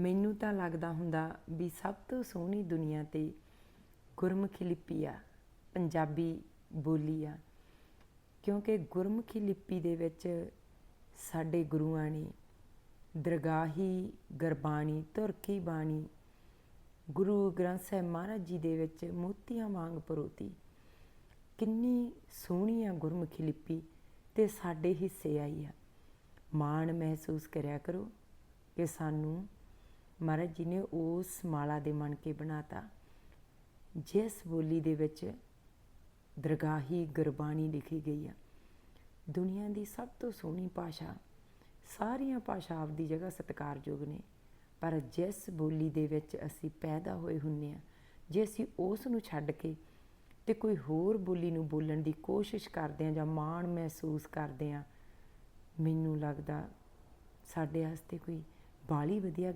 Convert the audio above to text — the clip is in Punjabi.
ਮੈਨੂੰ ਤਾਂ ਲੱਗਦਾ ਹੁੰਦਾ ਵੀ ਸਭ ਤੋਂ ਸੋਹਣੀ ਦੁਨੀਆ ਤੇ ਗੁਰਮੁਖੀ ਲਿਪੀ ਆ, ਪੰਜਾਬੀ ਬੋਲੀ ਆ। ਕਿਉਂਕਿ ਗੁਰਮੁਖੀ ਲਿਪੀ ਦੇ ਵਿੱਚ ਸਾਡੇ ਗੁਰੂਆਂ ਨੇ ਦਰਗਾਹੀ, ਗੁਰਬਾਣੀ ਤੁਰਕੀ ਬਾਣੀ, ਗੁਰੂ ਗ੍ਰੰਥ ਸਾਹਿਬ ਮਹਾਰਾਜ ਜੀ ਦੇ ਵਿੱਚ ਮੋਤੀਆਂ ਵਾਂਗ ਪਰੋਤੀ। ਕਿੰਨੀ ਸੋਹਣੀ ਆ ਗੁਰਮੁਖੀ ਲਿਪੀ ਤੇ ਸਾਡੇ ਹਿੱਸੇ ਆਈ ਆ। ਮਾਣ ਮਹਿਸੂਸ ਕਰਿਆ ਕਰੋ ਕਿ ਸਾਨੂੰ ਮਹਾਰਾਜ ਜੀ ਨੇ ਉਸ ਮਾਲਾ ਦੇ ਮਣ ਕੇ ਬਣਾਤਾ, ਜਿਸ ਬੋਲੀ ਦੇ ਵਿੱਚ ਦਰਗਾਹੀ ਗੁਰਬਾਣੀ ਲਿਖੀ ਗਈ ਆ। ਦੁਨੀਆ ਦੀ ਸਭ ਤੋਂ ਸੋਹਣੀ ਭਾਸ਼ਾ, ਸਾਰੀਆਂ ਭਾਸ਼ਾ ਆਪਦੀ ਜਗ੍ਹਾ ਸਤਿਕਾਰਯੋਗ ਨੇ, ਪਰ ਜਿਸ ਬੋਲੀ ਦੇ ਵਿੱਚ ਅਸੀਂ ਪੈਦਾ ਹੋਏ ਹੁੰਨੇ ਆ, ਜੇ ਅਸੀਂ ਉਸ ਨੂੰ ਛੱਡ ਕੇ ਤੇ ਕੋਈ ਹੋਰ ਬੋਲੀ ਨੂੰ ਬੋਲਣ ਦੀ ਕੋਸ਼ਿਸ਼ ਕਰਦੇ ਆ ਜਾਂ ਮਾਣ ਮਹਿਸੂਸ ਕਰਦੇ ਆ, ਮੈਨੂੰ ਲੱਗਦਾ ਸਾਡੇ ਵਾਸਤੇ ਕੋਈ ਬਾਲੀ ਵਧੀਆ